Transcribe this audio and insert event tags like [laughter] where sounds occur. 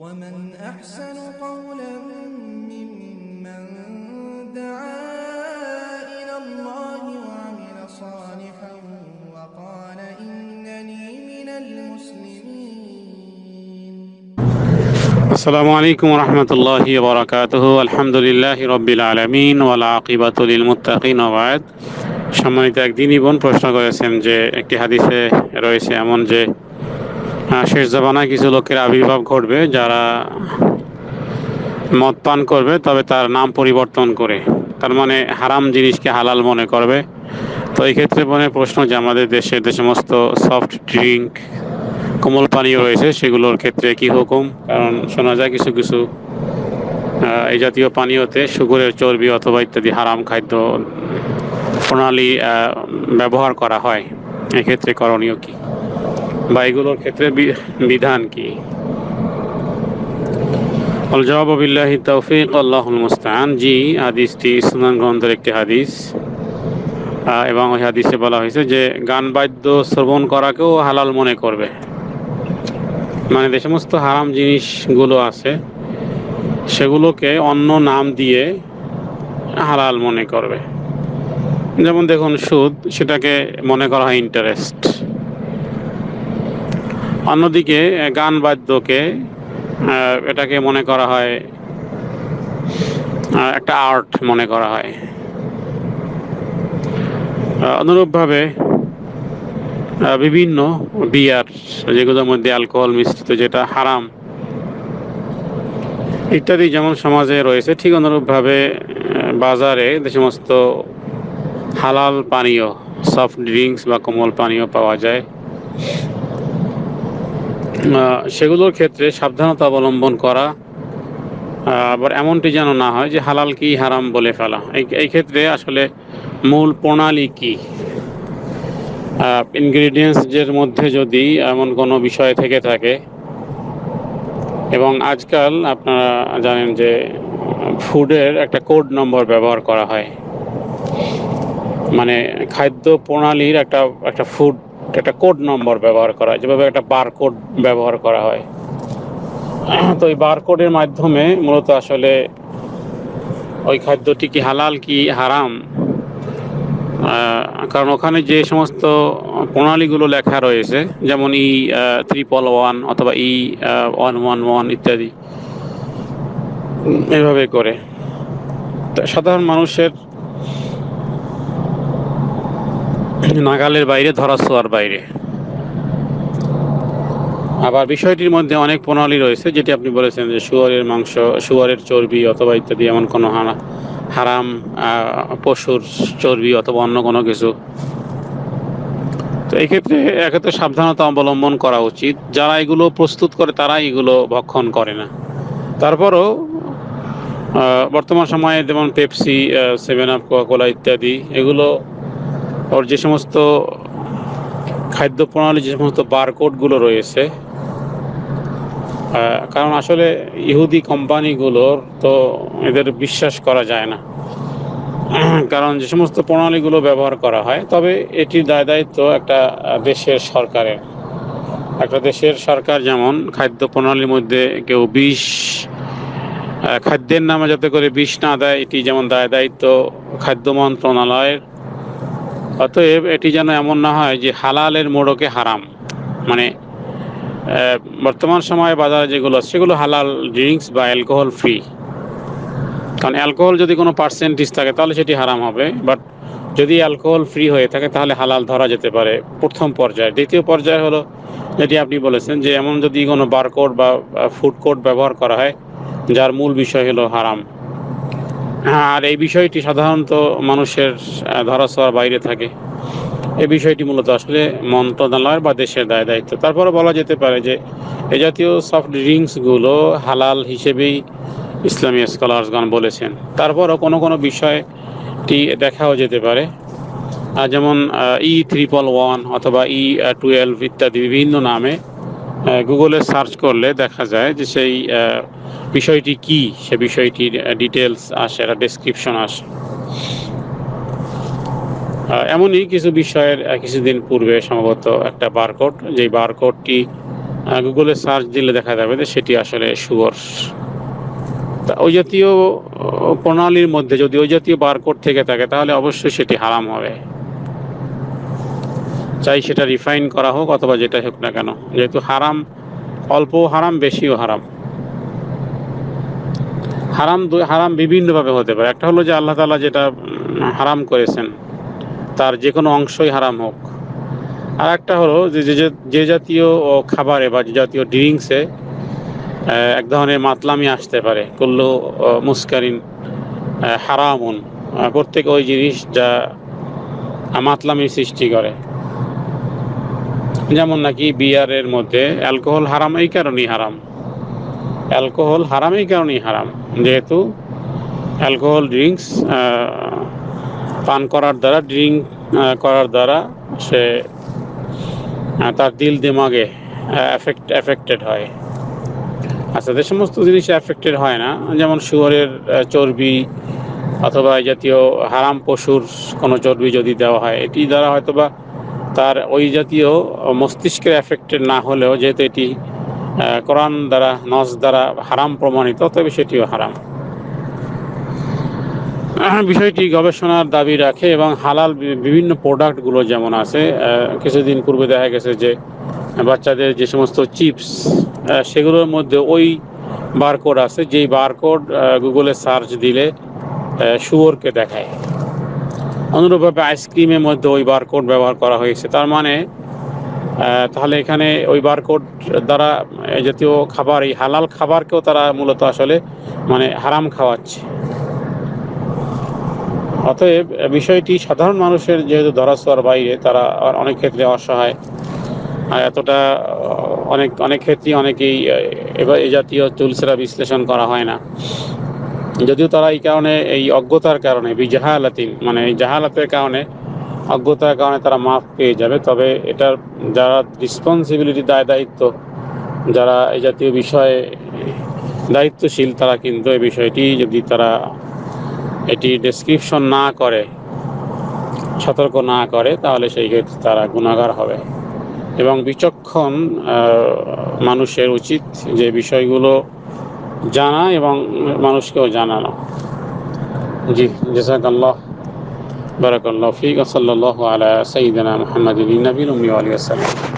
ومن أحسن قولا ممن دعا إلى الله وعمل صالحا وقال إنني من المسلمين আসসালামু আলাইকুম রহমতুল্লাহ বরাকাতুহ আলহামদুলিল্লাহ রব্বিল আলমিন ওয়ালা আকিবাতুল মুত্তাকিন ওবায়দ সম্মানিত একদিনই বোন প্রশ্ন করেছেন যে একটি হাদিসে রয়েছে এমন যে আহ, শেষ জবানায় কিছু লোকের আবির্ভাব ঘটবে যারা মদ পান করবে, তবে তার নাম পরিবর্তন করে। তার মানে হারাম জিনিসকে হালাল মনে করবে। তো এই ক্ষেত্রে মনে প্রশ্ন যে আমাদের দেশে যে সমস্ত সফট ড্রিঙ্ক কোমল পানীয় রয়েছে, সেগুলোর ক্ষেত্রে কি হুকুম? কারণ শোনা যায় কিছু কিছু এই জাতীয় পানীয়তে সুগরের চর্বি অথবা ইত্যাদি হারাম খাদ্য প্রণালী ব্যবহার করা হয়। এক্ষেত্রে করণীয় কি? বা এগুলোর ক্ষেত্রে বিধান কি? আল জবাব বিল্লাহি তৌফিক, আল্লাহুল মুস্তান জি, হাদিসটি সুনান গ্রন্থের একটি হাদিস। এবং ওই হাদিসে বলা হয়েছে যে, গান বাদ্য শ্রবণ করাকেও হালাল মনে করবে। মানে যে সমস্ত হারাম জিনিসগুলো আছে, সেগুলোকে অন্য নাম দিয়ে হালাল মনে করবে। যেমন দেখুন, সুদ, সেটাকে মনে করা হয় ইন্টারেস্ট অন্যদিকে গান বাদ্যকে এটাকে মনে করা হয় একটা আর্ট মনে করা হয়। অনুরূপভাবে বিভিন্ন বিয়ার, যেগুলোর মধ্যে অ্যালকোহল মিশ্রিত, যেটা হারাম, ইত্যাদি যেমন সমাজে রয়েছে, ঠিক অনুরূপভাবে বাজারে যে সমস্ত হালাল পানীয় সফট ড্রিঙ্কস বা কোমল পানীয় পাওয়া যায় সেগুলোর ক্ষেত্রে সাবধানতা অবলম্বন করা আবার এমনটি যেন না হয় যে হালাল কি হারাম বলে ফেলা। এই ক্ষেত্রে আসলে মূল প্রণালী কি? ইনগ্রিডিয়েন্টসের মধ্যে যদি এমন কোনো বিষয় থেকে থাকে, এবং আজকাল আপনারা জানেন যে ফুডের একটা কোড নম্বর ব্যবহার করা হয়। মানে খাদ্য প্রণালীর একটা একটা ফুড একটা কোড নম্বর ব্যবহার করা হয়, যেভাবে একটা বার কোড ব্যবহার করা হয়। তো এই বার কোডের মাধ্যমে মূলত আসলে ওই খাদ্যটি কি হালাল কি হারাম কারণ ওখানে যে সমস্ত প্রণালীগুলো লেখা রয়েছে, যেমন ই ত্রিপল ওয়ান অথবা ই ওয়ান ওয়ান ওয়ান ইত্যাদি এভাবে করে। সাধারণ মানুষের [coughs] নাগালের বাইরে ধরা ছোঁয়ার বাইরে। আবার বিষয়টির মধ্যে অনেক প্রণালী রয়েছে, যেটি আপনি বলেছেন যে শুয়ারের মাংস, শুয়ারের চর্বি অথবা ইত্যাদি, এমন কোনো হারা, হারাম পশুর চর্বি অথবা অন্য কোনো কিছু। তো এক্ষেত্রে এক্ষেত্রে সাবধানতা অবলম্বন করা উচিত। যারা এগুলো প্রস্তুত করে তারা এগুলো ভক্ষণ করে না। তারপরও বর্তমান সময়ে যেমন পেপসি সেভেন আপ কোলা ইত্যাদি, এগুলো ওর যে সমস্ত খাদ্য প্রণালী, যে সমস্ত বারকোডগুলো রয়েছে কারণ আসলে ইহুদি কোম্পানিগুলোর তো এদের বিশ্বাস করা যায় না। কারণ যে সমস্ত প্রণালীগুলো ব্যবহার করা হয়, তবে এটির দায় দায়িত্ব একটা দেশের সরকারের। একটা দেশের সরকার যেমন খাদ্য প্রণালীর মধ্যে কেউ বিষ খাদ্যের নামে যাতে করে বিষ না দেয়, এটি যেমন দায় দায়িত্ব খাদ্য মন্ত্রণালয়ের অতএব এটি যেন এমন না হয় যে হালালের মোড়কে হারাম। মানে বর্তমান সময়ে বাজারে যেগুলো সেগুলো হালাল ড্রিঙ্কস বা অ্যালকোহল ফ্রি। কারণ অ্যালকোহল যদি কোনো পার্সেন্টেজ থাকে, তাহলে সেটি হারাম হবে। বাট যদি অ্যালকোহল ফ্রি হয়ে থাকে, তাহলে হালাল ধরা যেতে পারে প্রথম পর্যায়ে। দ্বিতীয় পর্যায়ে হলো, যেটি আপনি বলেছেন যে এমন যদি কোনো বারকোড বা ফুড কোড ব্যবহার করা হয়, যার মূল বিষয় হলো হারাম। আর এই বিষয়টি সাধারণত মানুষের ধরাছোঁয়ার বাইরে থাকে। এই বিষয়টি মূলত আসলে মন্ত্রণালয়ের বা দেশের দায়, দায়িত্ব। তারপরে বলা যেতে পারে যে, এ জাতীয় সফট ড্রিঙ্কসগুলো হালাল হিসেবেই ইসলামী স্কলার্সগণ বলেছেন। তারপরও কোনো কোনো বিষয়টি দেখাও যেতে পারে। যেমন ই ট্রিপল ওয়ান অথবা ই টুয়েলভ ইত্যাদি বিভিন্ন নামে গুগলে সার্চ করলে দেখা যায় যে সেই বিষয়টি কি? সে বিষয়টির ডিটেলস আসে, একটা ডেসক্রিপশন আসে। এমনই কিছু বিষয়ের কিছুদিন পূর্বে সম্ভবত একটা বারকোড যেই বারকোডটি গুগলে সার্চ দিলে দেখা যাবে যে সেটি আসলে শুয়োর তা ওই জাতীয় প্রণালীর মধ্যে যদি ওই জাতীয় বারকোড থেকে থাকে, তাহলে অবশ্যই সেটি হারাম হবে। চাই সেটা রিফাইন করা হোক, অথবা যেটা হোক না কেন। যেহেতু হারাম অল্প হারাম, বেশিও হারাম। হারাম হারাম বিভিন্নভাবে হতে পারে। একটা হলো যে আল্লাহ তালা যেটা হারাম করেছেন, তার যে কোনো অংশই হারাম হোক। আর একটা হলো যে যে জাতীয় খাবারে বা যে জাতীয় ড্রিঙ্কসে এক ধরনের মাতলামি আসতে পারে। কুল্লু মুস্কারিন হারামুন। প্রত্যেক ওই জিনিস যা মাতলামি সৃষ্টি করে। যেমন নাকি বিয়ারের মধ্যে অ্যালকোহল হারাম, এই কারণেই হারাম। অ্যালকোহল হারাম এই কারণেই হারাম। যেহেতু অ্যালকোহল ড্রিঙ্কস পান করার দ্বারা ড্রিঙ্ক করার দ্বারা সে তার দিল দিমাগে এফেক্ট এফেক্টেড হয়। আচ্ছা যে সমস্ত জিনিস এফেক্টেড হয় না, যেমন শুয়োরের চর্বি অথবা জাতীয় হারাম পশুর কোনো চর্বি যদি দেওয়া হয়, এটি দ্বারা হয়তোবা তার ওই জাতীয় মস্তিষ্কের এফেক্টেড না হলেও, যেহেতু এটি কোরআন দ্বারা, নস দ্বারা হারাম প্রমাণিত তবে সেটিও হারাম। বিষয়টি গবেষণার দাবি রাখে এবং হালাল বিভিন্ন প্রোডাক্টগুলো যেমন আছে কিছুদিন পূর্বে দেখা গেছে যে বাচ্চাদের যে সমস্ত চিপস সেগুলোর মধ্যে ওই বারকোড আছে, যেই বারকোড গুগলে সার্চ দিলে শুয়োরকে দেখায়। অনুরূপভাবে আইসক্রিমের মধ্যে ওই বারকোড ব্যবহার করা হয়েছে। তার মানে তাহলে এখানে ওই বারকোড দ্বারা জাতীয় খাবার, এই হালাল খাবারকেও তারা মূলত আসলে মানে হারাম খাওয়াচ্ছে। অতএব বিষয়টি সাধারণ মানুষের যেহেতু ধরাছোঁয়ার বাইরে, তারা অনেক ক্ষেত্রে অসহায়। এতটা অনেক অনেক ক্ষেত্রেই অনেকেই এবার এই জাতীয় চুলসেরা বিশ্লেষণ করা হয় না। যদিও তারা এই কারণে, এই অজ্ঞতার কারণে, বিজাহালাতিন মানে জাহালাতের কারণে অজ্ঞতার কারণে তারা মাফ পেয়ে যাবে। তবে এটার যারা রেসপন্সিবিলিটি দায় দায়িত্ব, যারা এই জাতীয় বিষয়ে দায়িত্বশীল, তারা কিন্তু এই বিষয়টি যদি তারা এটি ডেসক্রিপশন না করে, সতর্ক না করে, তাহলে সেই ক্ষেত্রে তারা গুণাগার হবে। এবং বিচক্ষণ মানুষের উচিত যে বিষয়গুলো জানা এবং মানুষকেও জানানো। জি بارك الله فيك صلى الله على سيدنا محمد النبي الأمي وآله وسلم